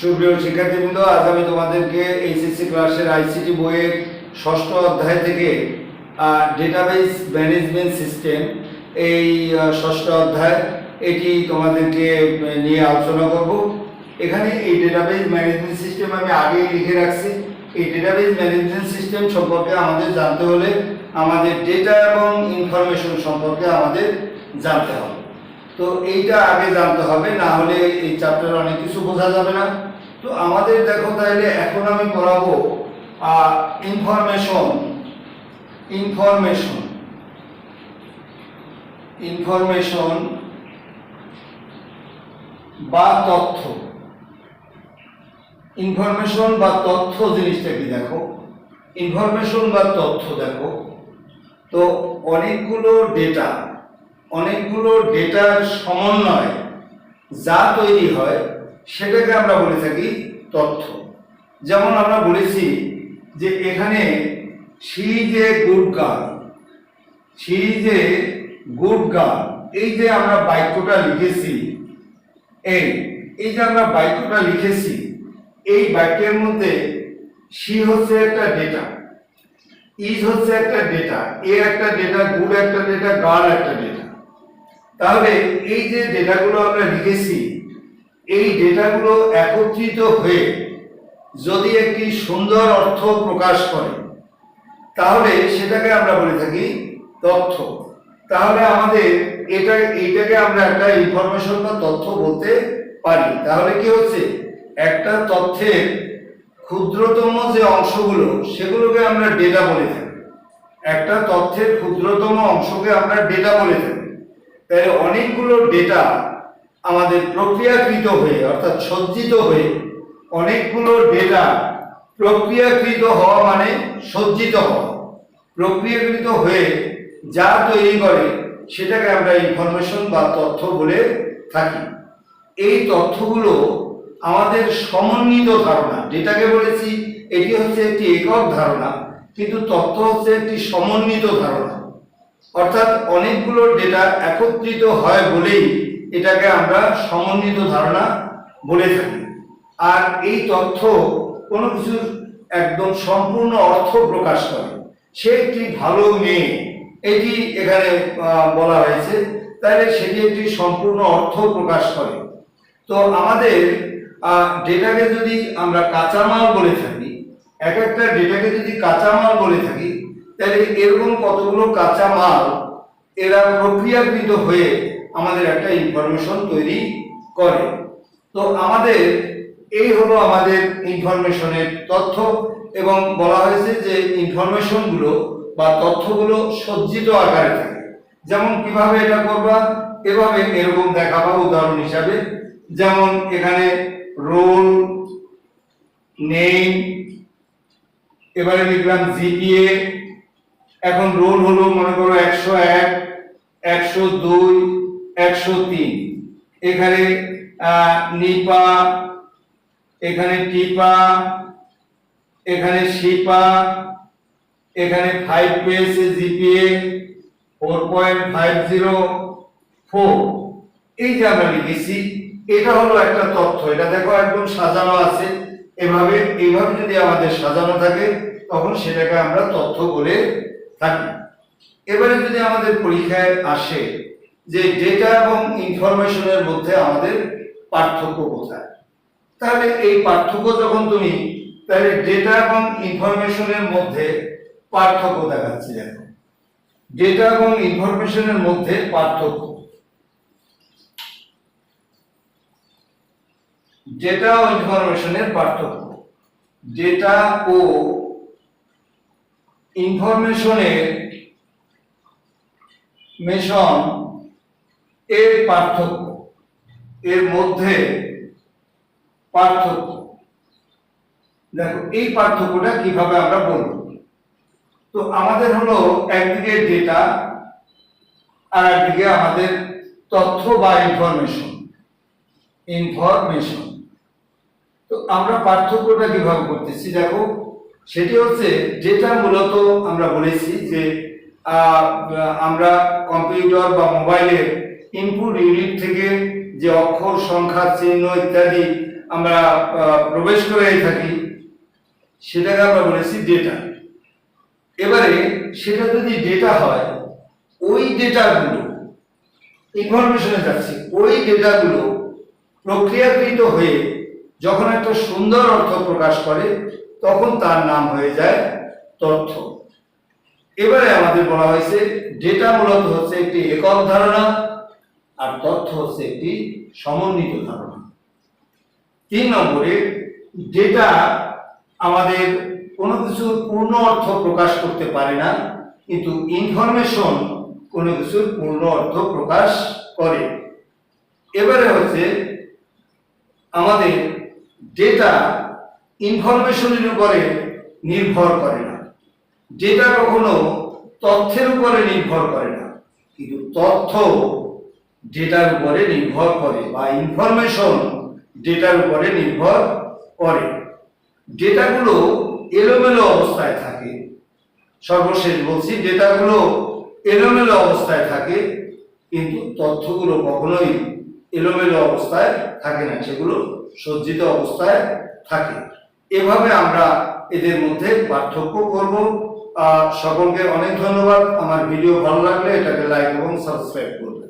সুপ্রিয় শিক্ষার্থীবৃন্দ, আজ আমি তোমাদেরকে এইচএসসি ক্লাসের আইসিটি বইয়ের ষষ্ঠ অধ্যায় থেকে ডেটাবেস ম্যানেজমেন্ট সিস্টেম এই ষষ্ঠ অধ্যায় এটি তোমাদেরকে নিয়ে আলোচনা করব। এখানে এই ডেটাবেস ম্যানেজমেন্ট সিস্টেম আমি আগেই লিখে রাখছি। এই ডেটাবেস ম্যানেজমেন্ট সিস্টেম সম্পর্কে আমাদের জানতে হলে আমাদের ডেটা এবং ইনফরমেশন সম্পর্কে আমাদের জানতে হবে। তো এইটা আগে জানতে হবে, না হলে এই চ্যাপ্টারে অনেক কিছু বোঝা যাবে না। তো আমাদের দেখো তাহলে এখন আমি পড়াবো ইনফরমেশন ইনফরমেশন ইনফরমেশন বা তথ্য। ইনফরমেশন বা তথ্য জিনিসটা কি দেখো? ইনফরমেশন বা তথ্য দেখো। তো অনেকগুলো ডেটা অনেকগুলো ডেটার সমন্বয় যা তৈরি হয়, সেটাকে আমরা বলে থাকি তথ্য। যেমন আমরা বলেছি যে এখানে সি যে গুড গার্ল, সি যে গুড গার্ল, এই যে আমরা বাক্যটা লিখেছি এই এই যে আমরা বাক্যটা লিখেছি, এই বাক্যের মধ্যে সি হচ্ছে একটা ডেটা, ইজ হচ্ছে একটা ডেটা, এ একটা ডেটা, গুড একটা ডেটা, গার্ল একটা ডেটা। তাহলে এই যে ডেটাগুলো আমরা লিখেছি, এই ডেটাগুলো একত্রিত হয়ে যদি একটি সুন্দর অর্থ প্রকাশ করে, তাহলে সেটাকে আমরা বলে থাকি তথ্য। তাহলে আমাদের এটা, এইটাকে আমরা একটা ইনফরমেশন বা তথ্য বলতে পারি। তাহলে কি হচ্ছে? একটা তথ্যের ক্ষুদ্রতম যে অংশগুলো, সেগুলোকে আমরা ডেটা বলে থাকি। একটা তথ্যের ক্ষুদ্রতম অংশকে আমরা ডেটা বলে থাকি। তাহলে অনেকগুলো ডেটা আমাদের প্রক্রিয়াকৃত হয়ে, অর্থাৎ সজ্জিত হয়ে, অনেকগুলো ডেটা প্রক্রিয়াকৃত হওয়া মানে সজ্জিত হওয়া। প্রক্রিয়াকৃত হয়ে যা তৈরি করে, সেটাকে আমরা ইনফরমেশন বা তথ্য বলে থাকি। এই তথ্যগুলো আমাদের সমন্বিত ধারণা। যেটাকে বলেছি, এটি হচ্ছে একটি একক ধারণা, কিন্তু তথ্য হচ্ছে একটি সমন্বিত ধারণা। অর্থাৎ অনেকগুলো ডেটা একত্রিত হয় বলেই এটাকে আমরা সমন্বিত ধারণা বলে থাকি। আর এই তথ্য কোনো কিছুর একদম সম্পূর্ণ অর্থ প্রকাশ করে। সে একটি ভালো মেয়ে। এটি এখানে বলা হয়েছে। তাহলে সেটি একটি সম্পূর্ণ অর্থ প্রকাশ করে। তো আমাদের ডেটাকে যদি আমরা কাঁচামাল বলে থাকি, এক একটা ডেটাকে যদি কাঁচামাল বলে থাকি তাহলে এরকম কতগুলো কাঁচামাল এরা প্রক্রিয়াকৃত হয়ে আমাদের একটা ইনফরমেশন তৈরি করে। তো আমাদের এই হলো আমাদের ইনফরমেশনের তথ্য এবং বলা হয়েছে যে ইনফরমেশনগুলো বা তথ্যগুলো সজ্জিত আকারে থাকে। যেমন কীভাবে এটা করবা? এভাবে এরকম দেখাবা উদাহরণ হিসাবে। যেমন এখানে রোল নেম এবারে লিখলাম জিপিএ এখন রোল হলো, মনে করো, একশো এক, একশো দুই, একশো তিন। এখানে নিপা, এখানে টিপা, এখানে শিপা, এখানে ফাইভ পেয়েছে GPA four point five zero four এই যে আমরা লিখেছি, এটা হলো একটা তথ্য। এটা দেখো একদম সাজানো আছে। এভাবে এইভাবে যদি আমাদের সাজানো থাকে, তখন সেটাকে আমরা তথ্য বলে এবারে যদি আমাদের পরীক্ষায় আসে যে ডেটা এবং ইনফরমেশনের মধ্যে আমাদের পার্থক্য কোথায়, তাহলে এই পার্থক্য যখন তুমি, তাহলে ডেটা এবং ইনফরমেশনের মধ্যে পার্থক্য দেখাচ্ছি দেখো। ডেটা এবং ইনফরমেশনের মধ্যে পার্থক্য। ডেটা ও ইনফরমেশনের পার্থক্য। ডেটা ও ইনফরমেশনের মেশন এর পার্থক্য, এর মধ্যে পার্থক্য। দেখো, এই পার্থক্যটা কীভাবে আমরা বলব? তো আমাদের হলো একদিকে ডেটা আর একদিকে আমাদের তথ্য বা ইনফরমেশন ইনফরমেশন তো আমরা পার্থক্যটা কীভাবে করতেছি? দেখো সেটি হচ্ছে যেটা মূলত আমরা বলেছি যে আমরা কম্পিউটার বা মোবাইলের ইনপুট ইউনিট থেকে যে অক্ষর, সংখ্যা, চিহ্ন ইত্যাদি আমরা প্রবেশ করে থাকি, সেটাকে আমরা বলেছি ডেটা এবারে সেটা যদি ডেটা হয়, ওই ডেটাগুলো ইনফরমেশনে যাচ্ছে, ওই ডেটাগুলো প্রক্রিয়াকৃত হয়ে যখন একটা সুন্দর অর্থ প্রকাশ করে তখন তার নাম হয়ে যায় তথ্য। এবারে আমাদের বলা হয়েছে ডেটা মূলত হচ্ছে একটি একক ধারণা আর তথ্য হচ্ছে একটি সমন্বিত ধারণা। তিন নম্বরে ডেটা আমাদের কোনো কিছুর পূর্ণ অর্থ প্রকাশ করতে পারে না, কিন্তু ইনফরমেশন কোনো কিছুর পূর্ণ অর্থ প্রকাশ করে। এবারে হচ্ছে আমাদের ডেটা ইনফরমেশনের উপরে নির্ভর করে না। ডেটা কখনো তথ্যের উপরে নির্ভর করে না। কিন্তু তথ্য ডেটার উপরে নির্ভর করে বা ইনফরমেশন ডেটার উপরে নির্ভর করে। ডেটাগুলো এলোমেলো অবস্থায় থাকে। সর্বশেষ বলছি ডেটাগুলো এলোমেলো অবস্থায় থাকে, কিন্তু তথ্যগুলো কখনোই এলোমেলো অবস্থায় থাকে না, সেগুলো সজ্জিত অবস্থায় থাকে। এভাবে আমরা এদের মধ্যে পার্থক্য করব। সকলকে অনেক ধন্যবাদ। আমার ভিডিও ভালো লাগলে এটাকে লাইক এবং সাবস্ক্রাইব করুন